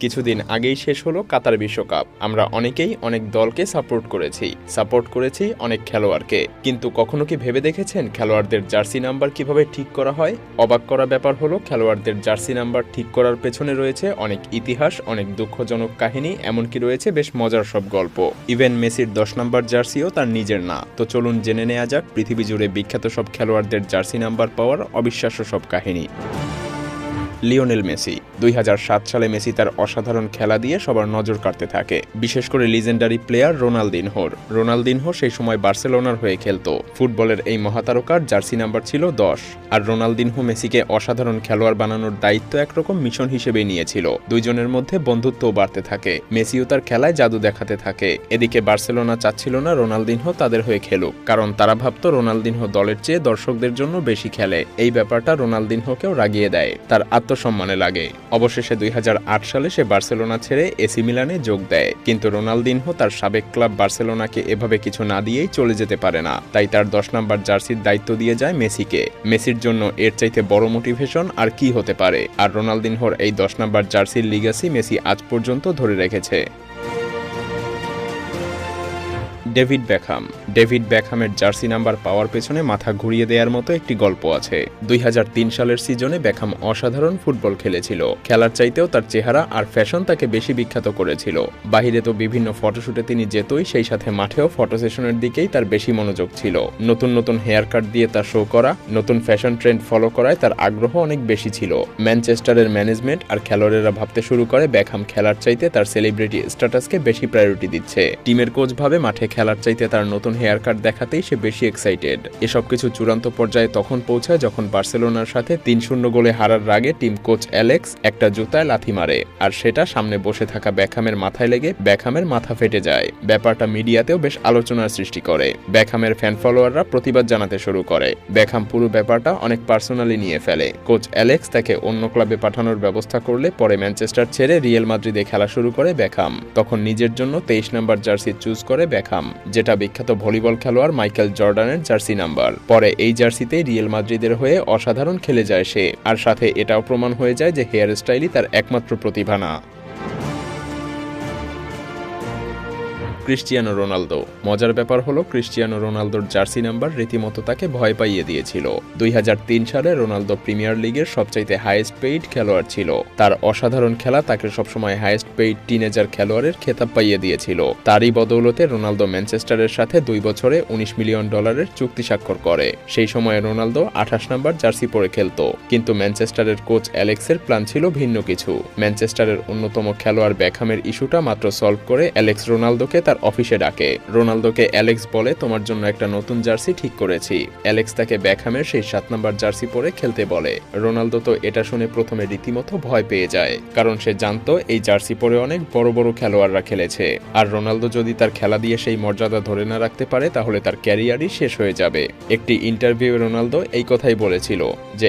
কিছুদিন আগেই শেষ হলো কাতার বিশ্বকাপ। আমরা অনেকেই অনেক দলকে সাপোর্ট করেছি। সাপোর্ট করেছি অনেক খেলোয়াড়কে। কিন্তু কখনো কি ভেবে দেখেছেন খেলোয়াড়দের জার্সি নাম্বার কীভাবে ঠিক করা হয়? অবাক করা ব্যাপার হলো, খেলোয়াড়দের জার্সি নাম্বার ঠিক করার পেছনে রয়েছে অনেক ইতিহাস, অনেক দুঃখজনক কাহিনী, এমনকি রয়েছে বেশ মজার সব গল্প। ইভেন মেসির দশ নাম্বার জার্সিও তার নিজের না। তো চলুন জেনে নেওয়া যাক, পৃথিবী জুড়ে বিখ্যাত সব খেলোয়াড়দের জার্সি নাম্বার পাওয়ার অবিশ্বাস্য সব কাহিনী। Lionel Messi. দুই হাজার সাত সালে মেসি তার অসাধারণ খেলা দিয়ে সবার নজর কাড়তে থাকে, বিশেষ করে লিজেন্ডারি প্লেয়ার রোনালদিনহোর। রোনালদিনহো সেই সময় বার্সেলোনার হয়ে খেলতো। ফুটবলের এই মহাতারকার জার্সি নাম্বার ছিল দশ। আর রোনালদিনহো মেসিকে অসাধারণ খেলোয়াড় বানানোর দায়িত্ব একরকম মিশন হিসেবেই নিয়েছিল। দুইজনের মধ্যে বন্ধুত্বও বাড়তে থাকে। মেসিও তার খেলায় জাদু দেখাতে থাকে। এদিকে বার্সেলোনা চাচ্ছিল না রোনালদিনহো তাদের হয়ে খেলুক, কারণ তারা ভাবত রোনালদিনহো দলের চেয়ে দর্শকদের জন্য বেশি খেলে। এই ব্যাপারটা রোনালদিনহোকেও রাগিয়ে দেয়। তার আত্মসম্মানে লাগে। অবশেষে দুই হাজার আট সালে সে বার্সেলোনা ছেড়ে এসি মিলানে যোগ দেয়। কিন্তু রোনালদিনহো তার সাবেক ক্লাব বার্সেলোনাকে এভাবে কিছু না দিয়েই চলে যেতে পারে না। তাই তার দশ নম্বর জার্সির দায়িত্ব দিয়ে যায় মেসিকে। মেসির জন্য এর চাইতে বড় মোটিভেশন আর কি হতে পারে? আর রোনালদিনহোর এই দশ নম্বর জার্সির লিগাসি মেসি আজ পর্যন্ত ধরে রেখেছে। ডেভিড ব্যাকহাম ডেভিড ব্যাকহামের জার্সি নাম্বার পাওয়ার পেছনে মাথা ঘুরিয়ে দেওয়ার মতো একটি গল্প আছে। দুই হাজার তিন সালের সিজনে ব্যাকহাম অসাধারণ ফুটবল খেলেছিল। খেলার চাইতেও তার চেহারা আর ফ্যাশন তাকে বেশি বিখ্যাত করেছিল। বাহিরে তো বিভিন্ন ফটোশুটে তিনি যেতই, সেই সাথে মাঠেও ফটো সেশনের দিকেই তার বেশি মনোযোগ ছিল। নতুন নতুন হেয়ার কাট দিয়ে তা শো করা, নতুন ফ্যাশন ট্রেন্ড ফলো করায় তার আগ্রহ অনেক বেশি ছিল। ম্যানচেস্টারের ম্যানেজমেন্ট আর খেলোয়াড়েরা ভাবতে শুরু করে ব্যাকহাম খেলার চাইতে তার সেলিব্রিটি স্ট্যাটাসকে বেশি প্রায়োরিটি দিচ্ছে। টিমের কোচ ভাবে মাঠে খেলার চাইতে তার নতুন হেয়ার কাট দেখাতেই সে বেশি এক্সাইটেড এসব কিছু চূড়ান্ত পর্যায়ে তখন পৌঁছায় যখন বার্সেলোনার সাথে তিন শূন্য গোলে হারার রাগে টিম কোচ অ্যালেক্স একটা জুতায় লাথি মারে, আর সেটা সামনে বসে থাকা ব্যাকহামের মাথায় লেগে ব্যাকহামের মাথা ফেটে যায়। ব্যাপারটা মিডিয়াতেও বেশ আলোচনার সৃষ্টি করে। ব্যাকহামের ফ্যান ফলোয়াররা প্রতিবাদ জানাতে শুরু করে। ব্যাকহাম পুরো ব্যাপারটা অনেক পার্সোনালি নিয়ে ফেলে। কোচ অ্যালেক্স তাকে অন্য ক্লাবে পাঠানোর ব্যবস্থা করলে পরে ম্যানচেস্টার ছেড়ে রিয়েল মাদ্রিদে খেলা শুরু করে ব্যাকহাম তখন নিজের জন্য তেইশ নম্বর জার্সি চুজ করে ব্যাকহাম যেটা বিখ্যাত ভলিবল খেলোয়াড় মাইকেল জর্ডানের জার্সি নাম্বার। পরে এই জার্সিতে রিয়েল মাদ্রিদের হয়ে অসাধারণ খেলে যায় সে। আর সাথে এটাও প্রমাণ হয়ে যায় যে হেয়ার স্টাইলই তার একমাত্র প্রতিভা না ক্রিস্টিয়ানো রোনালদো। মজার ব্যাপার হলো ক্রিস্টিয়ানো রোনালদোর জার্সি নাম্বার রীতিমতো তাকে ভয় পাইয়ে দিয়েছিল। দুই হাজার তিন সালে রোনালদো প্রিমিয়ার লিগের সবচাইতে হাইয়েস্ট পেইড খেলোয়াড় ছিল। তার অসাধারণ খেলা তাকে সবসময় হাইয়েস্ট পেইড টিনেজার খেলোয়াড়ের খেতাব পাইয়ে দিয়েছিল। তারই বদৌলতে রোনালদো ম্যানচেস্টারের সাথে দুই বছরে উনিশ মিলিয়ন ডলারের চুক্তি স্বাক্ষর করে। সেই সময়ে রোনালদো আঠাশ নাম্বার জার্সি পরে খেলত। কিন্তু ম্যানচেস্টারের কোচ অ্যালেক্সের প্ল্যান ছিল ভিন্ন কিছু। ম্যানচেস্টারের অন্যতম খেলোয়াড় ব্যাকহামের ইস্যুটা মাত্র সলভ করে অ্যালেক্স রোনালদোকে তার অফিসে ডাকে। রোনালদোকে অ্যালেক্স বলে, তোমার জন্য একটা নতুন জার্সি ঠিক করেছি। অ্যালেক্স তাকে ব্যাকহামের সেই সাত নম্বর জার্সি পরে খেলতে বলে। রোনালদো তো এটা শুনে প্রথমে রীতিমতো ভয় পেয়ে যায়, কারণ সে জানতো এই জার্সি পরে অনেক বড় বড় খেলোয়াড়রা খেলেছে। আর রোনালদো যদি তার খেলা দিয়ে সেই মর্যাদা ধরে না রাখতে পারে, তাহলে তার ক্যারিয়ারই শেষ হয়ে যাবে। একটি ইন্টারভিউ রোনালদো এই কথাই বলেছিল যে